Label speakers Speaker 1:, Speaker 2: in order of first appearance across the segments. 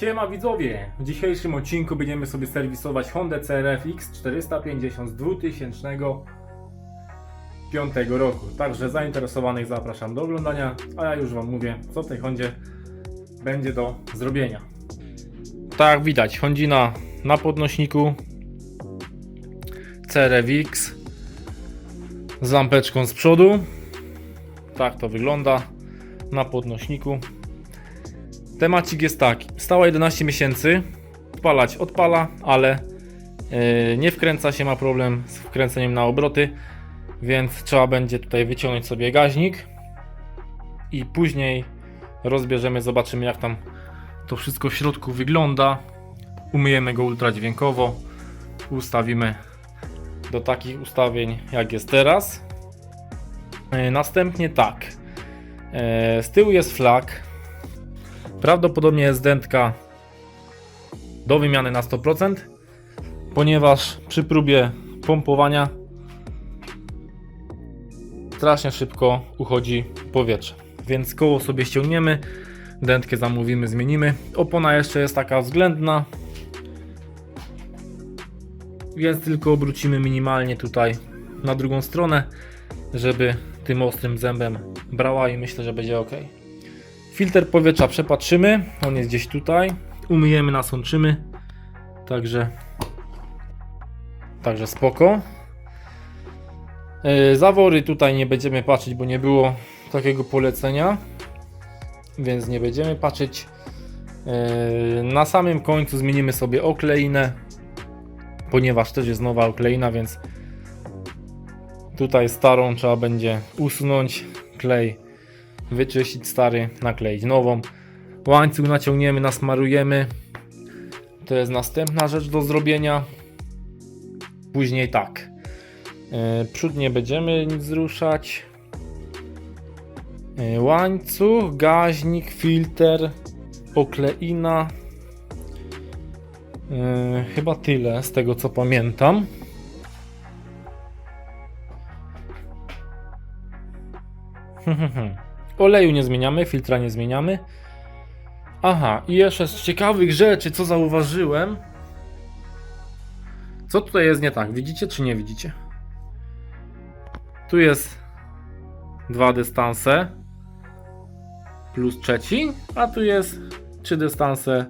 Speaker 1: Siema widzowie! W dzisiejszym odcinku będziemy sobie serwisować Honda CRF X450 z 2005 roku. Także zainteresowanych zapraszam do oglądania, a ja już Wam mówię, co w tej Hondzie będzie do zrobienia. Tak widać, Hondzina na podnośniku CRF X z lampeczką z przodu. Tak to wygląda na podnośniku. Temacik jest taki. Stała 11 miesięcy. Odpalać odpala, ale yy, nie wkręca się, ma problem z wkręceniem na obroty, więc trzeba będzie tutaj wyciągnąć sobie gaźnik i później rozbierzemy, zobaczymy jak tam to wszystko w środku wygląda. Umyjemy go ultradźwiękowo, ustawimy do takich ustawień jak jest teraz. Yy, następnie tak. Yy, z tyłu jest flag, Prawdopodobnie jest dętka do wymiany na 100%, ponieważ przy próbie pompowania strasznie szybko uchodzi powietrze. Więc koło sobie ściągniemy, dętkę zamówimy, zmienimy. Opona jeszcze jest taka względna, więc tylko obrócimy minimalnie tutaj na drugą stronę, żeby tym ostrym zębem brała i myślę, że będzie ok. Filtr powietrza przepatrzymy. On jest gdzieś tutaj. Umyjemy, nasączymy. Także Także spoko. Yy, Zawory tutaj nie będziemy patrzeć, bo nie było takiego polecenia. Więc nie będziemy patrzeć. Yy, Na samym końcu zmienimy sobie okleinę. Ponieważ też jest nowa okleina, więc tutaj starą trzeba będzie usunąć. Klej wyczyścić stary, nakleić nową. Łańcuch naciągniemy, nasmarujemy. To jest następna rzecz do zrobienia. Później tak. Yy, przód nie będziemy nic ruszać. Yy, łańcuch, gaźnik, filtr, okleina. Yy, chyba tyle z tego co pamiętam. Oleju nie zmieniamy, filtra nie zmieniamy. Aha, i jeszcze z ciekawych rzeczy, co zauważyłem. Co tutaj jest nie tak? Widzicie czy nie widzicie? Tu jest dwa dystanse plus trzeci, a tu jest trzy dystanse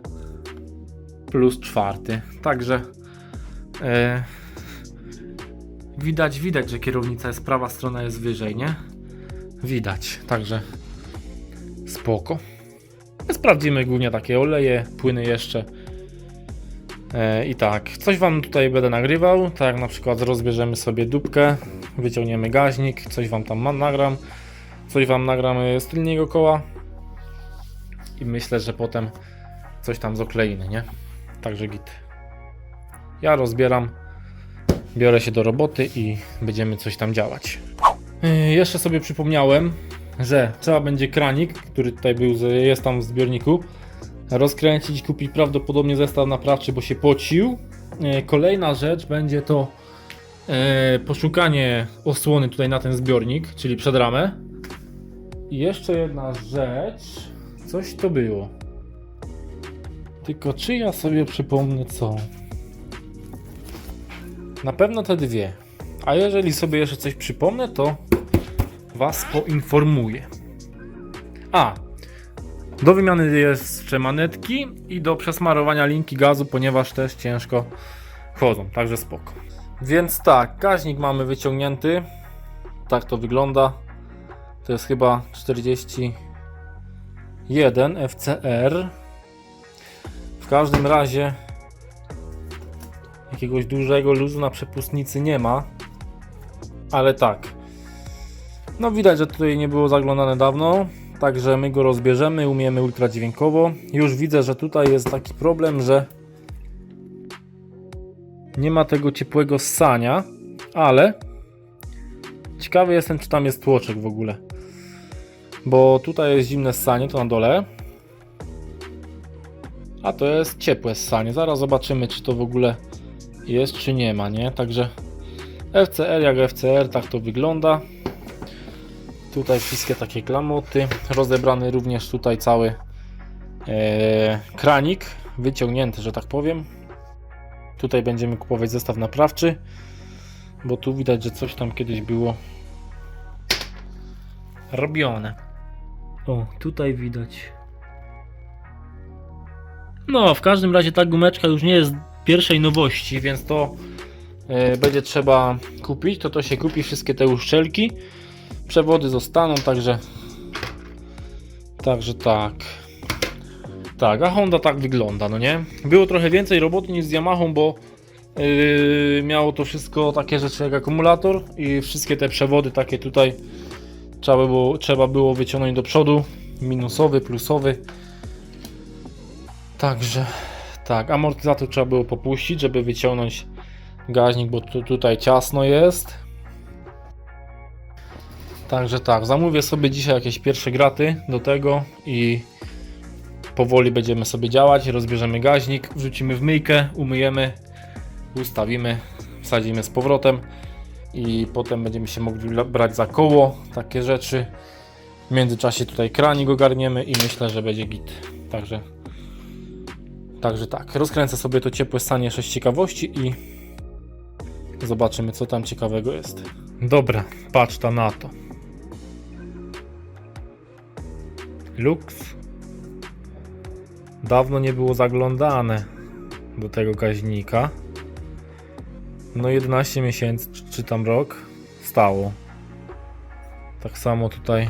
Speaker 1: plus czwarty. Także e, widać, widać, że kierownica jest prawa strona jest wyżej, nie? Widać, także spoko. Sprawdzimy głównie takie oleje, płyny jeszcze. E, I tak, coś Wam tutaj będę nagrywał, tak na przykład rozbierzemy sobie dupkę, wyciągniemy gaźnik, coś Wam tam nagram, coś Wam nagram z tylnego koła i myślę, że potem coś tam z okleiny, nie? Także git. Ja rozbieram, biorę się do roboty i będziemy coś tam działać. Yy, Jeszcze sobie przypomniałem, że trzeba będzie kranik, który tutaj był, jest tam w zbiorniku, rozkręcić, kupić prawdopodobnie zestaw naprawczy, bo się pocił. Yy, Kolejna rzecz będzie to yy, poszukanie osłony tutaj na ten zbiornik, czyli przed ramę. I jeszcze jedna rzecz, coś to było. Tylko czy ja sobie przypomnę co? Na pewno te dwie. A jeżeli sobie jeszcze coś przypomnę, to Was poinformuję. A, do wymiany jeszcze manetki i do przesmarowania linki gazu, ponieważ też ciężko chodzą, także spoko. Więc tak, gaźnik mamy wyciągnięty. Tak to wygląda. To jest chyba 41 FCR. W każdym razie jakiegoś dużego luzu na przepustnicy nie ma. Ale tak. No widać, że tutaj nie było zaglądane dawno. Także my go rozbierzemy, umiemy ultradźwiękowo. Już widzę, że tutaj jest taki problem, że nie ma tego ciepłego ssania, ale ciekawy jestem, czy tam jest tłoczek w ogóle. Bo tutaj jest zimne ssanie, to na dole. A to jest ciepłe ssanie. Zaraz zobaczymy, czy to w ogóle jest, czy nie ma, nie? Także FCR jak FCR, tak to wygląda. Tutaj wszystkie takie klamoty. Rozebrany również tutaj cały e, kranik wyciągnięty, że tak powiem. Tutaj będziemy kupować zestaw naprawczy, bo tu widać, że coś tam kiedyś było robione. O, tutaj widać. No, w każdym razie ta gumeczka już nie jest pierwszej nowości, więc to e, będzie trzeba kupić. To to się kupi wszystkie te uszczelki. Przewody zostaną, także także tak. Tak, a Honda tak wygląda, no nie? Było trochę więcej roboty niż z Yamahą, bo yy, miało to wszystko takie rzeczy jak akumulator i wszystkie te przewody takie tutaj trzeba było, trzeba było wyciągnąć do przodu. Minusowy, plusowy. Także tak, amortyzator trzeba było popuścić, żeby wyciągnąć gaźnik, bo tu, tutaj ciasno jest. Także tak, zamówię sobie dzisiaj jakieś pierwsze graty do tego i powoli będziemy sobie działać. Rozbierzemy gaźnik, wrzucimy w myjkę, umyjemy, ustawimy, wsadzimy z powrotem i potem będziemy się mogli brać za koło, takie rzeczy. W międzyczasie tutaj kranik ogarniemy i myślę, że będzie git. Także Także tak, rozkręcę sobie to ciepłe stanie 6 ciekawości i zobaczymy co tam ciekawego jest. Dobra, patrz ta na to. Lux. Dawno nie było zaglądane do tego gaźnika. No 11 miesięcy, czy- tam rok stało. Tak samo tutaj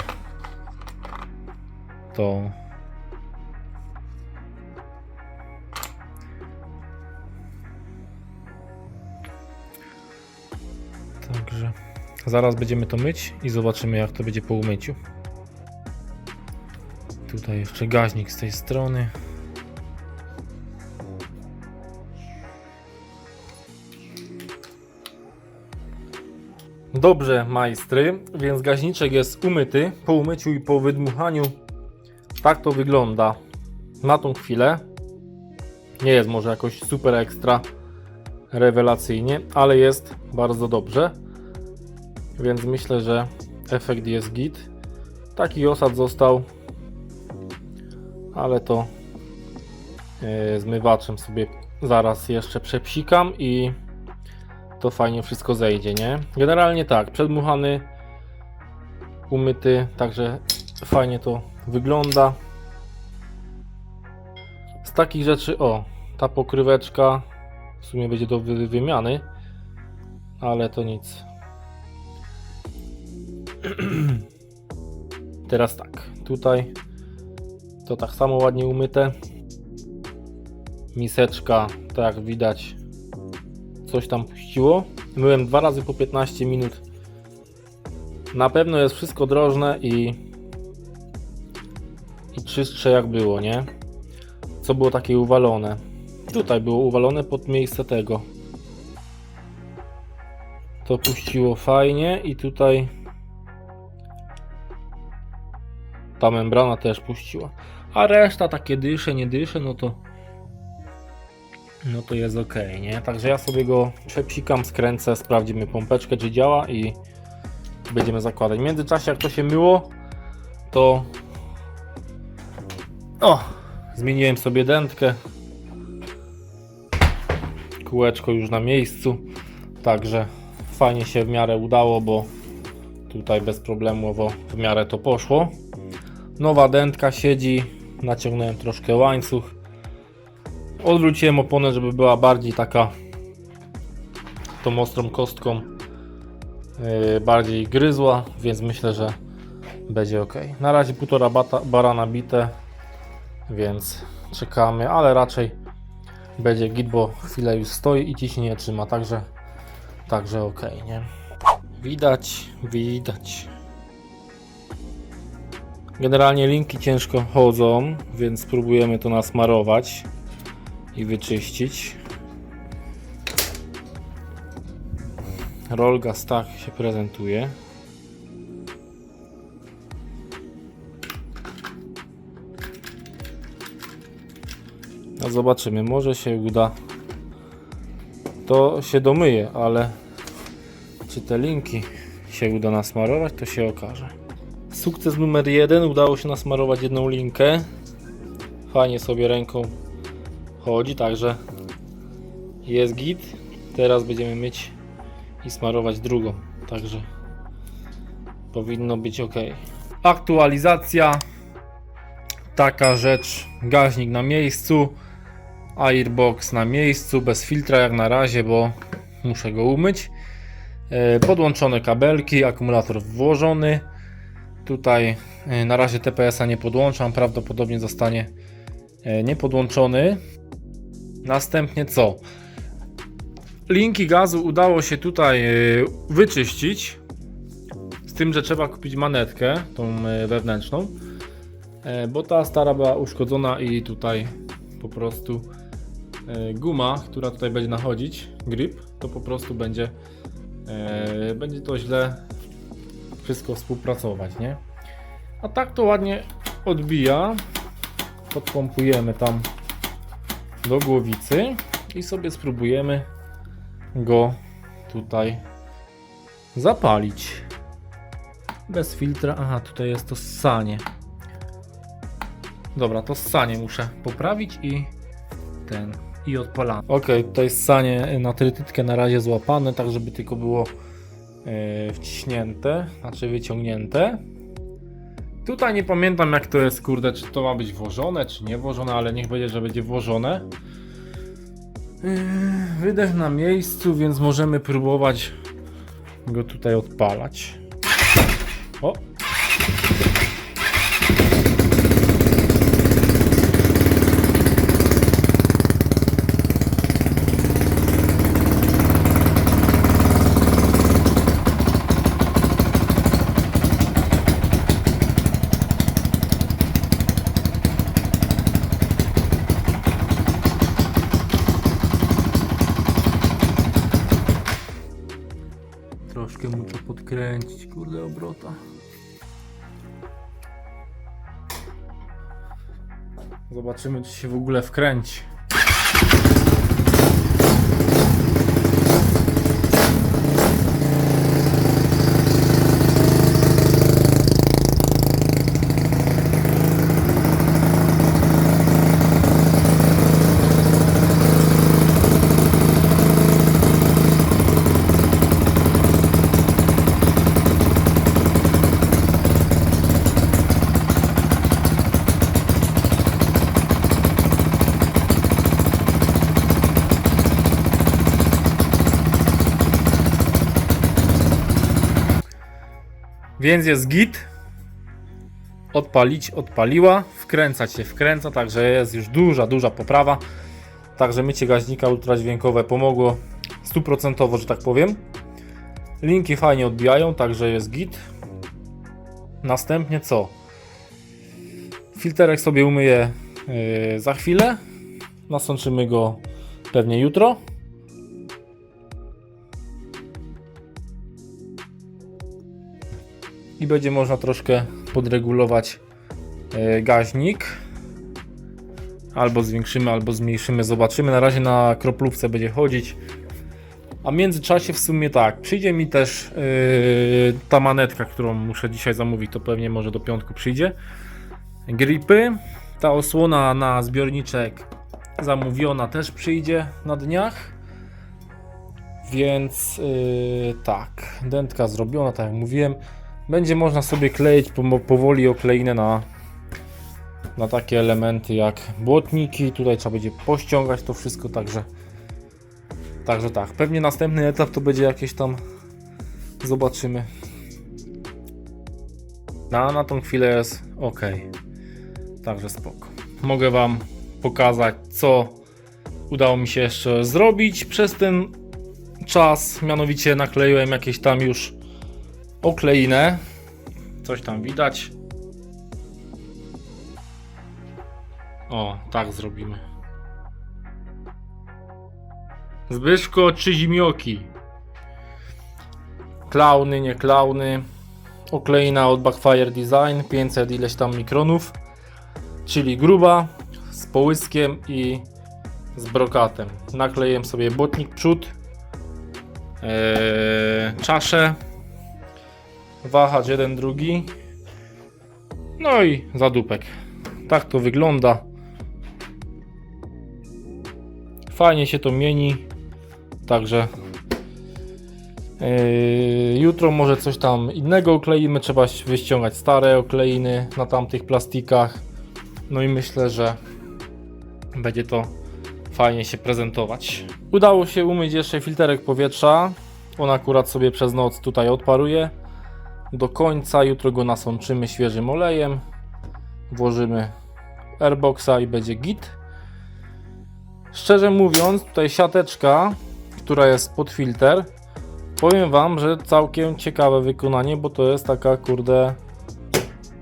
Speaker 1: to Także zaraz będziemy to myć i zobaczymy jak to będzie po umyciu. Tutaj jeszcze gaźnik z tej strony. Dobrze, majstry, więc gaźniczek jest umyty. Po umyciu i po wydmuchaniu tak to wygląda na tą chwilę. Nie jest może jakoś super ekstra rewelacyjnie, ale jest bardzo dobrze. Więc myślę, że efekt jest git. Taki osad został, ale to e, zmywaczem sobie zaraz jeszcze przepsikam i to fajnie wszystko zejdzie, nie? Generalnie tak, przedmuchany, umyty, także fajnie to wygląda. Z takich rzeczy, o, ta pokryweczka w sumie będzie do wy- wymiany, ale to nic. Teraz tak, tutaj to tak samo ładnie umyte. Miseczka, tak jak widać, coś tam puściło. Myłem dwa razy po 15 minut. Na pewno jest wszystko drożne i i czystsze jak było, nie? Co było takie uwalone. Tutaj było uwalone pod miejsce tego. To puściło fajnie i tutaj ta membrana też puściła. A reszta takie dysze, nie dysze, no to no to jest ok, nie? Także ja sobie go przepsikam, skręcę, sprawdzimy pompeczkę czy działa i będziemy zakładać. W międzyczasie jak to się myło, to o, zmieniłem sobie dętkę. Kółeczko już na miejscu. Także fajnie się w miarę udało, bo tutaj bezproblemowo w miarę to poszło. Nowa dętka siedzi, naciągnąłem troszkę łańcuch. Odwróciłem oponę, żeby była bardziej taka tą ostrą kostką yy, bardziej gryzła, więc myślę, że będzie ok. Na razie półtora bata, barana bite, więc czekamy, ale raczej będzie git, bo chwilę już stoi i ciśnienie trzyma, także także ok, nie? Widać, widać. Generalnie linki ciężko chodzą, więc spróbujemy to nasmarować i wyczyścić. Rolgas tak się prezentuje. No zobaczymy, może się uda. To się domyje, ale czy te linki się uda nasmarować, to się okaże. Sukces numer jeden, udało się nasmarować jedną linkę. Fajnie sobie ręką chodzi, także jest git. Teraz będziemy myć i smarować drugą, także powinno być ok. Aktualizacja. Taka rzecz, gaźnik na miejscu, airbox na miejscu, bez filtra jak na razie, bo muszę go umyć. E, Podłączone kabelki, akumulator włożony. Tutaj e, na razie TPS-a nie podłączam, prawdopodobnie zostanie e, niepodłączony. Następnie co? Linki gazu udało się tutaj e, wyczyścić. Z tym, że trzeba kupić manetkę, tą wewnętrzną, bo ta stara była uszkodzona i tutaj po prostu guma, która tutaj będzie nachodzić, grip, to po prostu będzie będzie to źle wszystko współpracować, nie? A tak to ładnie odbija. Podpompujemy tam do głowicy i sobie spróbujemy go tutaj zapalić. Bez filtra. Aha, tutaj jest to ssanie. Dobra, to ssanie muszę poprawić i ten i odpalamy. Ok, tutaj ssanie na trytytkę na razie złapane, tak żeby tylko było wciśnięte, znaczy wyciągnięte. Tutaj nie pamiętam jak to jest, kurde, czy to ma być włożone, czy nie włożone, ale niech będzie, że będzie włożone. Yy, Wydech na miejscu, więc możemy próbować go tutaj odpalać. O! Zobaczymy, czy się w ogóle wkręci. Więc jest git. Odpalić, odpaliła. Wkręcać się wkręca, także jest już duża, duża poprawa. Także mycie gaźnika ultradźwiękowe pomogło stuprocentowo, że tak powiem. Linki fajnie odbijają, także jest git. Następnie co? Filterek sobie umyję yy, za chwilę. Nasączymy go pewnie jutro. I będzie można troszkę podregulować e, gaźnik. Albo zwiększymy, albo zmniejszymy, zobaczymy. Na razie na kroplówce będzie chodzić. A w międzyczasie w sumie tak, przyjdzie mi też yy, ta manetka, którą muszę dzisiaj zamówić, to pewnie może do piątku przyjdzie. Gripy, ta osłona na zbiorniczek zamówiona też przyjdzie na dniach. Więc yy, tak, dętka zrobiona, tak jak mówiłem. Będzie można sobie kleić powoli okleinę na, na takie elementy jak błotniki. Tutaj trzeba będzie pościągać to wszystko, także Także tak, pewnie następny etap to będzie jakieś tam zobaczymy. No, na tą chwilę jest ok. Także spoko. Mogę wam pokazać co udało mi się jeszcze zrobić przez ten czas. Mianowicie nakleiłem jakieś tam już okleinę. Coś tam widać. O, tak zrobimy. Zbyszko czy zimioki? Klauny, nie klauny. Okleina od Backfire Design 500 ileś tam mikronów. Czyli gruba, z połyskiem i z brokatem. Nakleję sobie botnik przód, eee, czaszę, wahacz jeden, drugi. No i zadupek. Tak to wygląda. Fajnie się to mieni. Także yy, jutro może coś tam innego okleimy. Trzeba wyściągać stare okleiny na tamtych plastikach. No i myślę, że będzie to fajnie się prezentować. Udało się umyć jeszcze filterek powietrza. On akurat sobie przez noc tutaj odparuje. Do końca jutro go nasączymy świeżym olejem. Włożymy airboxa i będzie git. Szczerze mówiąc, tutaj siateczka, która jest pod filtr, powiem Wam, że całkiem ciekawe wykonanie, bo to jest taka kurde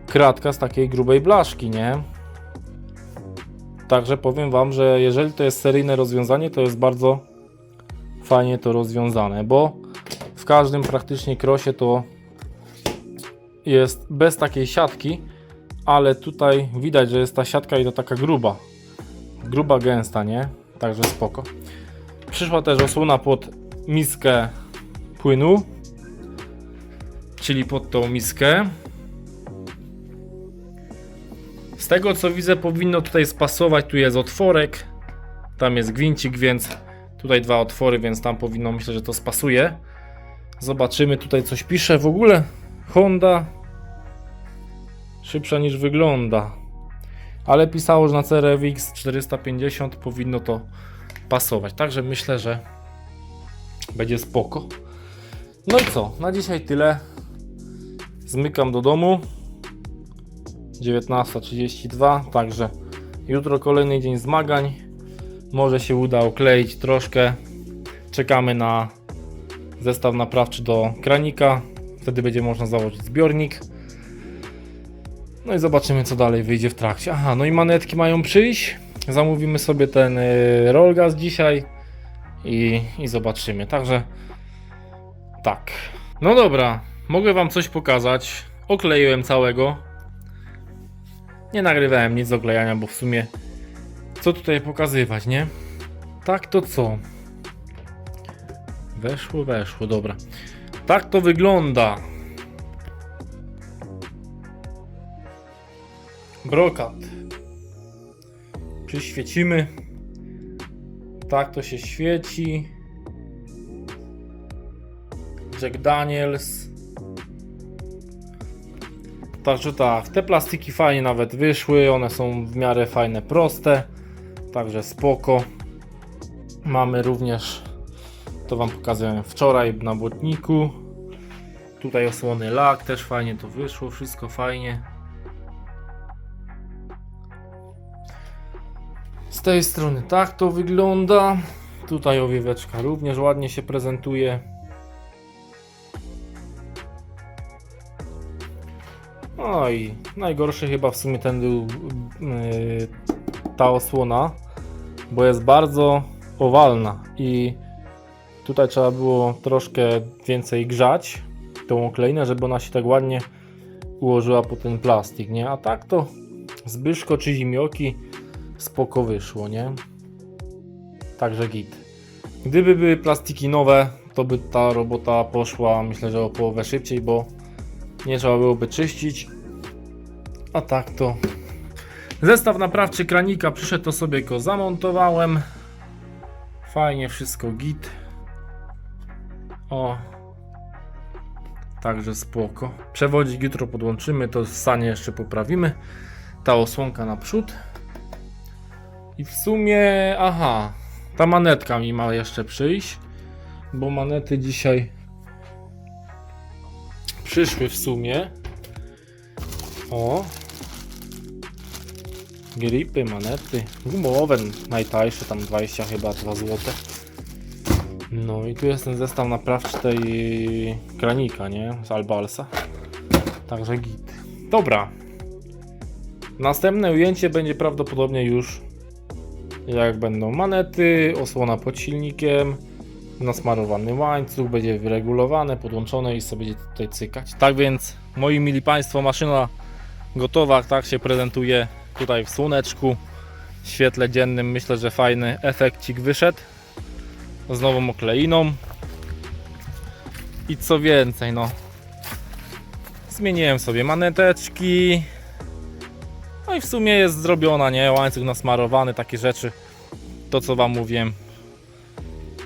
Speaker 1: kratka z takiej grubej blaszki, nie? Także powiem Wam, że jeżeli to jest seryjne rozwiązanie, to jest bardzo fajnie to rozwiązane, bo w każdym praktycznie krosie to jest bez takiej siatki, ale tutaj widać, że jest ta siatka i to taka gruba. Gruba, gęsta, nie? Także spoko. Przyszła też osłona pod miskę płynu, czyli pod tą miskę. Z tego co widzę, powinno tutaj spasować. Tu jest otworek, tam jest gwincik, więc tutaj dwa otwory, więc tam powinno myślę, że to spasuje. Zobaczymy, tutaj coś pisze. W ogóle Honda szybsza niż wygląda. Ale pisało, że na CRFX 450 powinno to pasować. Także myślę, że będzie spoko. No i co? Na dzisiaj tyle. Zmykam do domu. 19.32, także jutro kolejny dzień zmagań. Może się uda okleić troszkę. Czekamy na zestaw naprawczy do kranika. Wtedy będzie można założyć zbiornik. No i zobaczymy co dalej wyjdzie w trakcie. Aha, no i manetki mają przyjść. Zamówimy sobie ten y, rollgas dzisiaj i, i zobaczymy. Także tak. No dobra, mogę wam coś pokazać. Okleiłem całego. Nie nagrywałem nic z oklejania, bo w sumie co tutaj pokazywać, nie? Tak to co? Weszło, weszło, dobra. Tak to wygląda. Brokat. Przyświecimy. Tak to się świeci. Jack Daniels. Także tak, te plastiki fajnie nawet wyszły, one są w miarę fajne, proste, także spoko. Mamy również, to Wam pokazałem wczoraj na błotniku. Tutaj osłony lak, też fajnie to wyszło, wszystko fajnie. Z tej strony tak to wygląda. Tutaj owieweczka również ładnie się prezentuje. No i najgorszy chyba w sumie ten był yy, ta osłona, bo jest bardzo owalna i tutaj trzeba było troszkę więcej grzać tą okleinę, żeby ona się tak ładnie ułożyła po ten plastik, nie? A tak to Zbyszko czy Zimioki spoko wyszło, nie? Także git. Gdyby były plastiki nowe, to by ta robota poszła myślę, że o połowę szybciej, bo nie trzeba byłoby czyścić. A tak to. Zestaw naprawczy kranika przyszedł, to sobie go zamontowałem. Fajnie, wszystko git. O. Także spoko. Przewodzik jutro podłączymy, to w stanie jeszcze poprawimy. Ta osłonka naprzód. I w sumie, aha, ta manetka mi ma jeszcze przyjść, bo manety dzisiaj przyszły w sumie. O. Gripy, manety, gumowe, najtańsze, tam 20 chyba 2 zł. No i tu jest ten zestaw naprawczy tej kranika, nie? Z Albalsa. Także git. Dobra. Następne ujęcie będzie prawdopodobnie już jak będą manety, osłona pod silnikiem, nasmarowany łańcuch, będzie wyregulowane, podłączone i sobie będzie tutaj cykać. Tak więc, moi mili Państwo, maszyna gotowa, tak się prezentuje tutaj w słoneczku, w świetle dziennym. Myślę, że fajny efekcik wyszedł z nową okleiną. I co więcej, no zmieniłem sobie maneteczki. No i w sumie jest zrobiona, nie? Łańcuch nasmarowany, takie rzeczy. To co Wam mówiłem,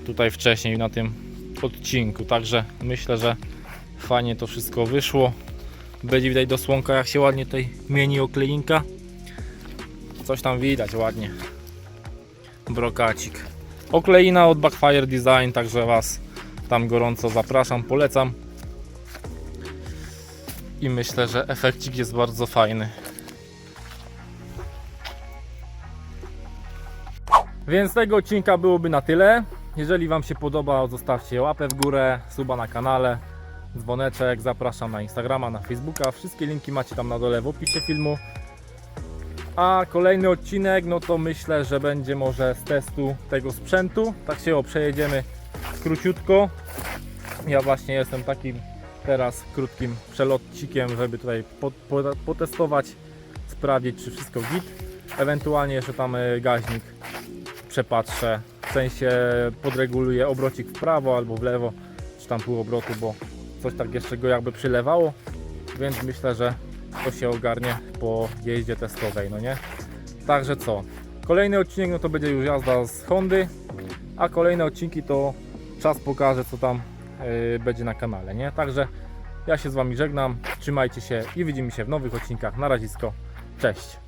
Speaker 1: tutaj wcześniej na tym odcinku. Także myślę, że fajnie to wszystko wyszło. Będzie widać do słonka, jak się ładnie tutaj mieni okleinka. Coś tam widać ładnie. Brokacik. Okleina od Backfire Design, także Was tam gorąco zapraszam, polecam. I myślę, że efekcik jest bardzo fajny. Więc tego odcinka byłoby na tyle. Jeżeli Wam się podoba, zostawcie łapę w górę, suba na kanale, dzwoneczek, zapraszam na Instagrama, na Facebooka. Wszystkie linki macie tam na dole w opisie filmu. A kolejny odcinek, no to myślę, że będzie może z testu tego sprzętu. Tak się o przejedziemy króciutko. Ja właśnie jestem takim teraz krótkim przelotcikiem, żeby tutaj po, po, potestować, sprawdzić czy wszystko git. Ewentualnie jeszcze tam e, gaźnik przepatrzę, w sensie podreguluję obrocik w prawo albo w lewo, czy tam pół obrotu, bo coś tak jeszcze go jakby przylewało, więc myślę, że to się ogarnie po jeździe testowej, no nie? Także co? Kolejny odcinek no to będzie już jazda z Hondy, a kolejne odcinki to czas pokaże co tam yy, będzie na kanale, nie? Także ja się z Wami żegnam, trzymajcie się i widzimy się w nowych odcinkach. Na razisko, cześć!